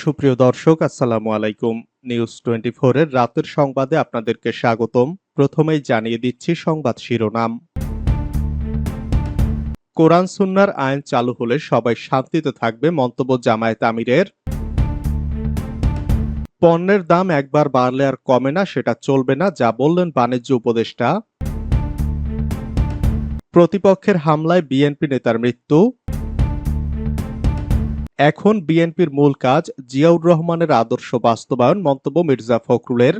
সুপ্রিয় দর্শক, আসসালামু আলাইকুম। নিউজ টোয়েন্টি এর রাতের সংবাদে আপনাদেরকে স্বাগতম। প্রথমেই জানিয়ে দিচ্ছি সংবাদ শিরোনাম। কোরআন সুন্নার আইন চালু হলে সবাই শান্তিতে থাকবে, মন্তব্য জামায়াত আমিরের। পণ্যের দাম একবার বাড়লে আর কমে না, সেটা চলবে না, যা বললেন বাণিজ্য উপদেষ্টা। প্রতিপক্ষের হামলায় বিএনপি নেতার মৃত্যু। এখন বিএনপির মূল কাজ জিয়াউর রহমানের আদর্শ বাস্তবায়ন মন্তব্য মির্জা ফখরুলের।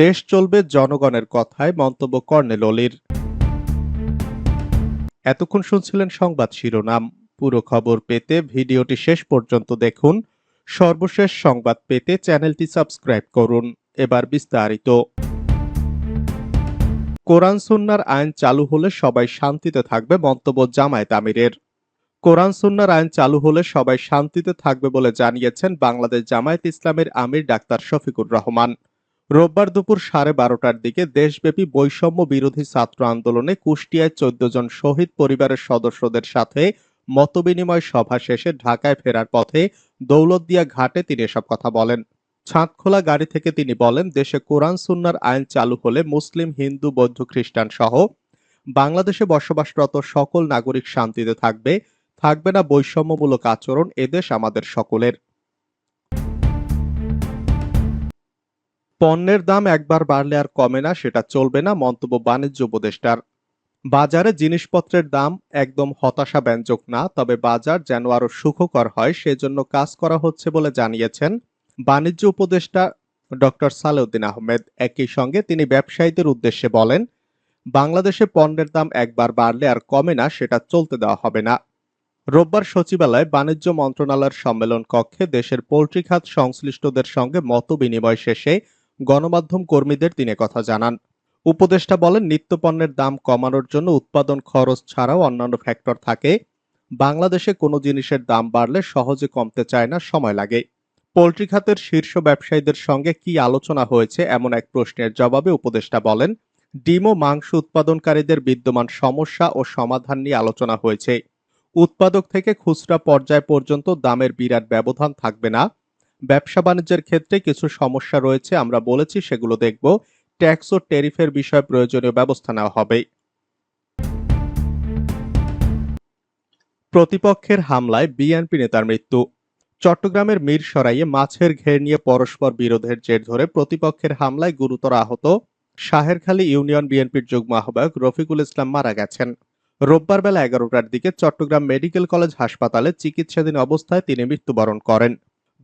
দেশ চলবে জনগণের কথায় মন্তব্য কর্নেল অলির। এতক্ষণ শুনছিলেন সংবাদ শিরোনাম। পুরো খবর পেতে ভিডিওটি শেষ পর্যন্ত দেখুন। সর্বশেষ সংবাদ পেতে চ্যানেলটি সাবস্ক্রাইব করুন। এবার বিস্তারিত। কোরআন সুন্নার আইন চালু হলে সবাই শান্তিতে থাকবে মন্তব্য জামায়াত আমিরের। কোরআন সুন্নার আইন চালু হলে সবাই শান্তিতে থাকবে বলে জানিয়েছেন বাংলাদেশ জামায়াত ইসলামের আমির ডাক্তার শফিকুর রহমান। রোববার দুপুর সাড়ে বারোটার দিকে দেশব্যাপী বৈষম্য বিরোধী ছাত্র আন্দোলনে কুষ্টিয়ায় চোদ্দ জন শহীদ পরিবারের সদস্যদের সাথে মতবিনিময় সভা শেষে ঢাকায় ফেরার পথে দৌলতদিয়া ঘাটে তিনি এসব কথা বলেন। ছাঁদখোলা গাড়ি থেকে তিনি বলেন, দেশে কোরআন সুন্নার আইন চালু হলে মুসলিম, হিন্দু, বৌদ্ধ, খ্রিস্টান সহ বাংলাদেশে বসবাসরত সকল নাগরিক শান্তিতে থাকবে। থাকবে না বৈষম্যমূলক আচরণ এদেশ আমাদের সকলের। পণ্যের দাম একবার বাড়লে আর কমে না, সেটা চলবে না, মন্তব্য বাণিজ্য উপদেষ্টার। বাজারে জিনিসপত্রের দাম একদম হতাশা ব্যঞ্জক না, তবে বাজার যেন আরও সুখকর হয়, সেজন্য কাজ করা হচ্ছে বলে জানিয়েছেন বাণিজ্য উপদেষ্টা ডক্টর সালেউদ্দিন আহমেদ। একই সঙ্গে তিনি ব্যবসায়ীদের উদ্দেশ্যে বলেন, বাংলাদেশে পণ্যের দাম একবার বাড়লে আর কমে না, সেটা চলতে দেওয়া হবে না। রোববার সচিবালয়ে বাণিজ্য মন্ত্রণালয়ের সম্মেলন কক্ষে দেশের পোলট্রি খাত সংশ্লিষ্টদের সঙ্গে মত বিনিময় শেষে গণমাধ্যম কর্মীদের তিনি কথা জানান। উপদেষ্টা বলেন, নিত্যপণ্যের দাম কমানোর জন্য উৎপাদন খরচ ছাড়াও অন্যান্য ফ্যাক্টর থাকে। বাংলাদেশে কোনো জিনিসের দাম বাড়লে সহজে কমতে চায় না, সময় লাগে। পোলট্রি খাতের শীর্ষ ব্যবসায়ীদের সঙ্গে কি আলোচনা হয়েছে এমন এক প্রশ্নের জবাবে উপদেষ্টা বলেন, ডিম ও মাংস উৎপাদনকারীদের বিদ্যমান সমস্যা ও সমাধান নিয়ে আলোচনা হয়েছে। উৎপাদক থেকে খুচরা পর্যায় পর্যন্ত দামের বিরাট ব্যবধান থাকবে না। ব্যবসা বাণিজ্যের ক্ষেত্রে কিছু সমস্যা রয়েছে, আমরা বলেছি, সেগুলো দেখব। ট্যাক্স ও ট্যারিফের বিষয়ে প্রয়োজনীয় ব্যবস্থা নেওয়া হবে। প্রতিপক্ষের হামলায় বিএনপি নেতার মৃত্যু। চট্টগ্রামের মিরসরাইয়ে মাছের ঘের নিয়ে পরস্পর বিরোধের জের ধরে প্রতিপক্ষের হামলায় গুরুতর আহত শাহেরখালী ইউনিয়ন বিএনপির যুগ্ম আহ্বায়ক রফিকুল ইসলাম মারা গেছেন। রোববার বেলা এগারোটার দিকে চট্টগ্রাম মেডিকেল কলেজ হাসপাতালে চিকিৎসাধীন অবস্থায় তিনি মৃত্যুবরণ করেন।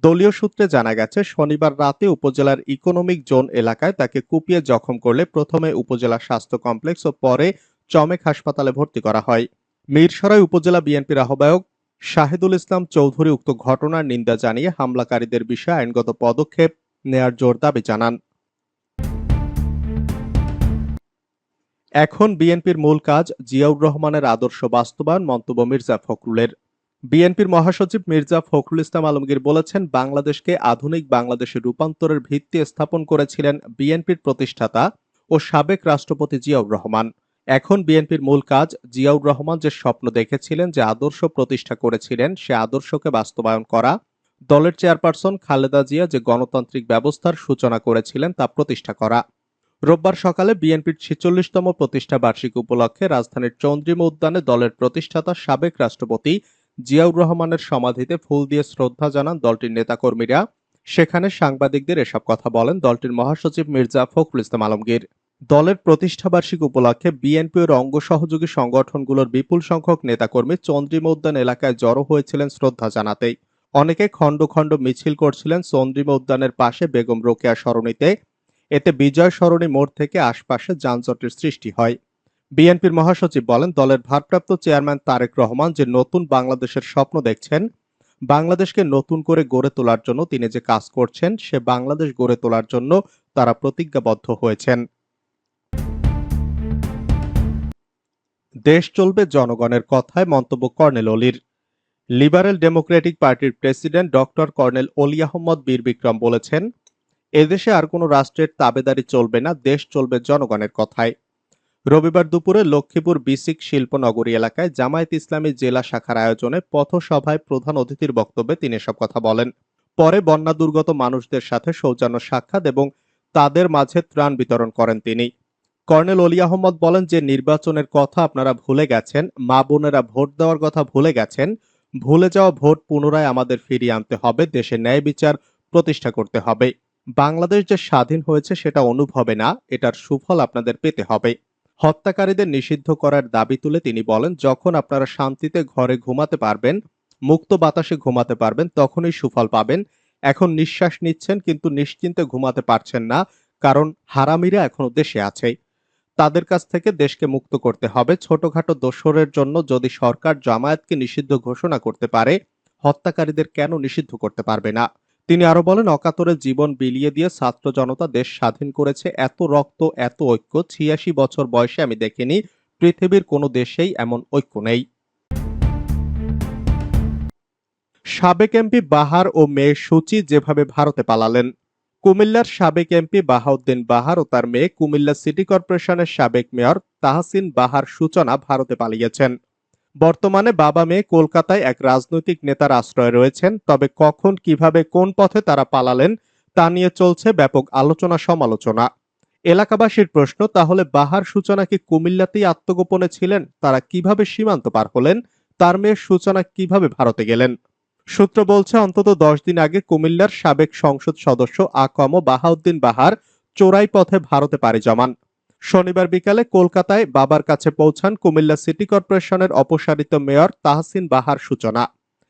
দলীয় সূত্রে জানা গেছে, শনিবার রাতে উপজেলার ইকোনমিক জোন এলাকায় তাকে কুপিয়ে জখম করলে প্রথমে উপজেলা স্বাস্থ্য কমপ্লেক্স ও পরে চমেক হাসপাতালে ভর্তি করা হয়। মিরসরাই উপজেলা বিএনপির আহ্বায়ক শাহিদুল ইসলাম চৌধুরী উক্ত ঘটনার নিন্দা জানিয়ে হামলাকারীদের বিষয়ে আইনগত পদক্ষেপ নেয়ার জোর দাবি জানান। এখন বিএনপির মূল কাজ জিয়াউর রহমানের আদর্শ বাস্তবায়ন, মন্তব্য মির্জা ফখরুলের। বিএনপির মহাসচিব মির্জা ফখরুল ইসলাম আলমগীর বলেছেন, বাংলাদেশকে আধুনিক বাংলাদেশে রূপান্তরের ভিত্তি স্থাপন করেছিলেন বিএনপির প্রতিষ্ঠাতা ও সাবেক রাষ্ট্রপতি জিয়াউর রহমান। এখন বিএনপির মূল কাজ জিয়াউর রহমান যে স্বপ্ন দেখেছিলেন, যে আদর্শ প্রতিষ্ঠা করেছিলেন, সে আদর্শকে বাস্তবায়ন করা। দলের চেয়ারপারসন খালেদা জিয়া যে গণতান্ত্রিক ব্যবস্থার সূচনা করেছিলেন, তা প্রতিষ্ঠা করা। রোববার সকালে বিএনপির ছেচল্লিশতম প্রতিষ্ঠা বার্ষিকী উপলক্ষে রাজধানীর চন্দ্রিমা উদ্যানে দলের প্রতিষ্ঠাতা সাবেক রাষ্ট্রপতি জিয়াউর রহমানের সমাধিতে ফুল দিয়ে শ্রদ্ধা জানান দলটির নেতাকর্মীরা। সেখানে সাংবাদিকদের এসব কথা বলেন দলটির মহাসচিব মির্জা ফখরুল ইসলাম আলমগীর। দলের প্রতিষ্ঠা বার্ষিকী উপলক্ষে বিএনপি ও অঙ্গ সহযোগী সংগঠনগুলোর বিপুল সংখ্যক নেতাকর্মী চন্দ্রিমা উদ্যান এলাকায় জড়ো হয়েছিলেন শ্রদ্ধা জানাতেই। অনেকে খণ্ড খণ্ড মিছিল করছিলেন চন্দ্রিমা উদ্যানের পাশে বেগম রোকেয়া সরণিতে। এতে বিজয় সরণি মোড় থেকে আশপাশে যানজটের সৃষ্টি হয়। বিএনপির মহাসচিব বলেন, দলের ভারপ্রাপ্ত চেয়ারম্যান তারেক রহমান যে নতুন বাংলাদেশের স্বপ্ন দেখছেন, বাংলাদেশকে নতুন করে গড়ে তোলার জন্য তিনি যে কাজ করছেন, সে বাংলাদেশ গড়ে তোলার জন্য তারা প্রতিজ্ঞাবদ্ধ হয়েছেন। দেশ চলবে জনগণের কথায় মন্তব্য কর্নেল অলির। লিবারেল ডেমোক্রেটিক পার্টির president doctor colonel Oli Ahmad বীর বিক্রম বলেছেন এদেশে আর কোনো রাষ্ট্রের তাবেদারি চলবে না, দেশ চলবে জনগণের কথায়। রবিবার দুপুরে লক্ষ্মীপুর বিসিক শিল্পনগরী এলাকায় জামায়াত ইসলামী জেলা শাখার আয়োজনে পথসভায় প্রধান অতিথির বক্তব্যে তিনি এসব কথা বলেন। পরে বন্যা দুর্গত মানুষদের সাথে সৌজন্য সাক্ষাৎ এবং তাদের মাঝে ত্রাণ বিতরণ করেন তিনি। কর্নেল অলি আহমদ বলেন যে, নির্বাচনের কথা আপনারা ভুলে গেছেন, মা বোনেরা ভোট দেওয়ার কথা ভুলে গেছেন, ভুলে যাওয়া ভোট পুনরায় আমাদের ফিরিয়ে আনতে হবে, দেশে ন্যায় বিচার প্রতিষ্ঠা করতে হবে। বাংলাদেশ যে স্বাধীন হয়েছে সেটা অনুভবে না, এটার সুফল আপনাদের পেতে হবে। হত্যাকারীদের নিষিদ্ধ করার দাবি তুলে তিনি বলেন, যখন আপনারা শান্তিতে ঘরে ঘুমাতে পারবেন, মুক্ত বাতাসে ঘুমাতে পারবেন, তখনই সুফল পাবেন। এখন নিঃশ্বাস নিচ্ছেন, কিন্তু নিশ্চিন্তে ঘুমাতে পারছেন না, কারণ হারামিরা এখনও দেশে আছে। তাদের কাছ থেকে দেশকে মুক্ত করতে হবে। ছোটখাটো দোসরের জন্য যদি সরকার জামায়াতকে নিষিদ্ধ ঘোষণা করতে পারে, হত্যাকারীদের কেন নিষিদ্ধ করতে পারবে না? তিনি আরও বলেন, অকাতরে জীবন বিলিয়ে দিয়ে ছাত্র জনতা দেশ স্বাধীন করেছে। এত রক্ত, এত ঐক্য, ছিয়াশি বছর বয়সে আমি দেখিনি। পৃথিবীর কোনো দেশেই এমন ঐক্য নেই। সাবেক এমপি বাহার ও মেয়ে সূচি যেভাবে ভারতে পালালেন। কুমিল্লার সাবেক এমপি বাহাউদ্দিন বাহার ও তার মেয়ে কুমিল্লা সিটি কর্পোরেশনের সাবেক মেয়র তাহসিন বাহার সূচনা ভারতে পালিয়েছেন। বর্তমানে বাবা মেয়ে কলকাতায় এক রাজনৈতিক নেতার আশ্রয়ে রয়েছেন, তবে কখন, কীভাবে, কোন পথে তারা পালালেন তা নিয়ে চলছে ব্যাপক আলোচনা সমালোচনা। এলাকাবাসীর প্রশ্ন, তাহলে বাহার সূচনা কি কুমিল্লাতেই আত্মগোপনে ছিলেন? তারা কীভাবে সীমান্ত পার হলেন? তার মেয়ের সূচনা কীভাবে ভারতে গেলেন? সূত্র বলছে, অন্তত দশ দিন আগে কুমিল্লার সাবেক সংসদ সদস্য আকম বাহাউদ্দিন বাহার চোরাই পথে ভারতে পাড়ি জমান। শনিবার বিকালে কলকাতায় বাবার কাছে পৌঁছান কুমিল্লা সিটি কর্পোরেশনের অপসারিত মেয়র তাহসিন বাহার সূচনা।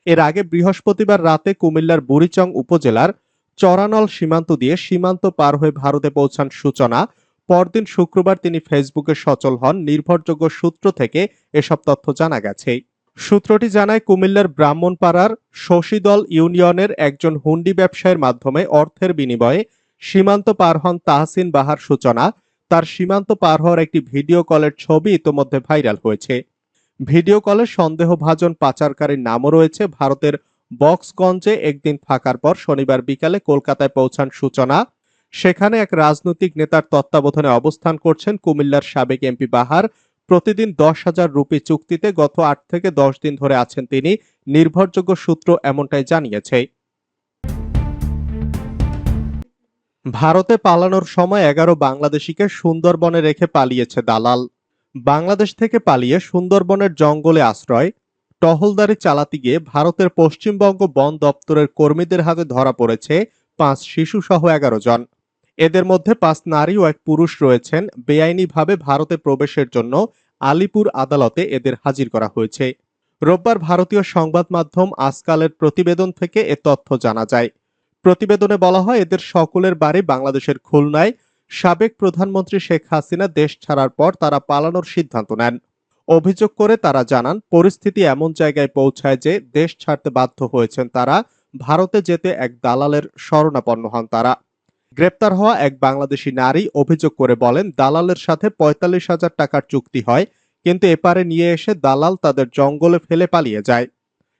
এর আগে বৃহস্পতিবার রাতে কুমিল্লার বুড়িচং উপজেলার চরানল সীমান্ত দিয়ে সীমান্ত পার হয়ে ভারতে পৌঁছান সূচনা। পরদিন শুক্রবার তিনি ফেসবুকে সচল হন, নির্ভরযোগ্য সূত্র থেকে এসব তথ্য জানা গেছে। সূত্রটি জানায়, কুমিল্লার ব্রাহ্মণপাড়ার শশীদল ইউনিয়নের একজন হুন্ডি ব্যবসায়ের মাধ্যমে অর্থের বিনিময়ে সীমান্ত পার হন তাহসিন বাহার সূচনা। তার সীমান্ত পার হওয়ার একটি ভিডিও কলের ছবি ইতোমধ্যে ভাইরাল হয়েছে। ভিডিও কলে সন্দেহভাজন পাচারকারীর নামও রয়েছে। ভারতের বক্সগঞ্জে একদিন থাকার পর শনিবার বিকালে কলকাতায় পৌঁছান সূচনা। সেখানে এক রাজনৈতিক নেতার তত্ত্বাবধানে অবস্থান করছেন কুমিল্লার সাবেক এমপি বাহার। প্রতিদিন দশ হাজার রুপি চুক্তিতে গত আট থেকে দশ দিন ধরে আছেন তিনি। নির্ভরযোগ্য সূত্র এমনটাই জানিয়েছে। ভারতে পালানোর সময় এগারো বাংলাদেশিকে সুন্দরবনে রেখে পালিয়েছে দালাল। বাংলাদেশ থেকে পালিয়ে সুন্দরবনের জঙ্গলে আশ্রয়, টহলদারি চালাতে গিয়ে ভারতের পশ্চিমবঙ্গ বন দপ্তরের কর্মীদের হাতে ধরা পড়েছে পাঁচ শিশু সহ এগারো জন। এদের মধ্যে পাঁচ নারী ও এক পুরুষ রয়েছেন। বেআইনিভাবে ভারতে প্রবেশের জন্য আলিপুর আদালতে এদের হাজির করা হয়েছে। রোববার ভারতীয় সংবাদ মাধ্যম আজকালের প্রতিবেদন থেকে এ তথ্য জানা যায়। প্রতিবেদনে বলা হয়, এদের সকলের বাড়ি বাংলাদেশের খুলনায়। সাবেক প্রধানমন্ত্রী শেখ হাসিনা দেশ ছাড়ার পর তারা পালানোর সিদ্ধান্ত নেন। অভিযোগ করে তারা জানান, পরিস্থিতি এমন জায়গায় পৌঁছায় যে দেশ ছাড়তে বাধ্য হয়েছেন তারা, ভারতে যেতে এক দালালের শরণাপন্ন হন তারা। গ্রেপ্তার হওয়া এক বাংলাদেশি নারী অভিযোগ করে বলেন, দালালের সাথে পঁয়তাল্লিশ হাজার টাকার চুক্তি হয়, কিন্তু এপারে নিয়ে এসে দালাল তাদের জঙ্গলে ফেলে পালিয়ে যায়।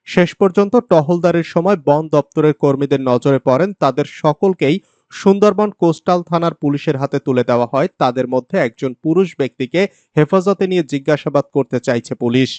শেষ পর্যন্ত টহলদারির সময় বন দপ্তরের কর্মীদের নজরে পড়েন তাদের সকলকেই সুন্দরবন কোস্টাল থানার পুলিশের হাতে তুলে দেওয়া হয়। তাদের মধ্যে একজন পুরুষ ব্যক্তিকে হেফাজতে নিয়ে জিজ্ঞাসাবাদ করতে চাইছে পুলিশ।